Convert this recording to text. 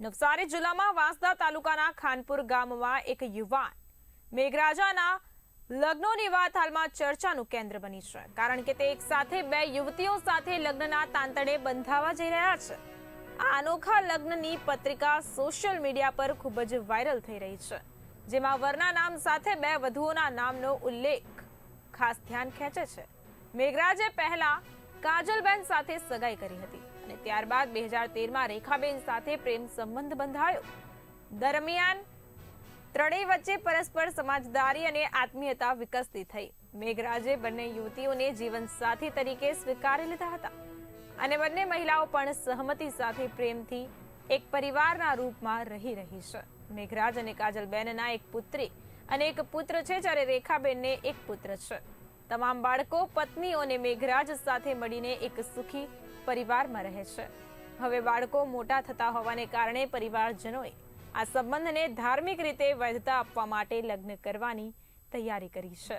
નવસારી જિલ્લામાં વાંસદા તાલુકાના ખાનપુર ગામમાં એક યુવાન મેઘરાજાના લગ્નોની વાત હાલમાં ચર્ચાનું કેન્દ્ર બની છે. કારણ કે તે એક સાથે બે યુવતીઓ સાથે લગ્નના તાંતણે બંધાવા જઈ રહ્યા છે. આ અનોખા લગ્નની પત્રિકા સોશિયલ મીડિયા પર ખૂબ જ વાયરલ થઈ રહી છે, જેમાં વરના નામ સાથે બે વધુઓના નામનો ઉલ્લેખ ખાસ ધ્યાન ખેંચે છે. મેઘરાજે પહેલા કાજલબેન સાથે સગાઈ કરી હતી અને ત્યારબાદ બે હજાર તેરમાં રેખાબેન સાથે પ્રેમ સંબંધ બંધાયો. દરમિયાન ત્રણેય વચ્ચે પરસ્પર સમાજદારી અને આત્મીયતા વિકસતી થઈ. મેઘરાજે બંને યુવતીઓને જીવનસાથી તરીકે સ્વીકારી લીધા હતા અને બંને મહિલાઓ પણ સહમતિ સાથે પ્રેમથી એક પરિવારના રૂપમાં રહી રહી છે. મેઘરાજ અને કાજલબેનના એક પુત્રી અને એક પુત્ર છે જ્યારે રેખાબેનને એક પુત્ર છે. તમામ બાળકો, પત્ની અને મેઘરાજ સાથે મળીને એક સુખી પરિવારમાં રહે છે. હવે બાળકો મોટા થતા હોવાને કારણે પરિવારજનોએ આ સંબંધને ધાર્મિક રીતે વૈધતા આપવા માટે લગ્ન કરવાની તૈયારી કરી છે.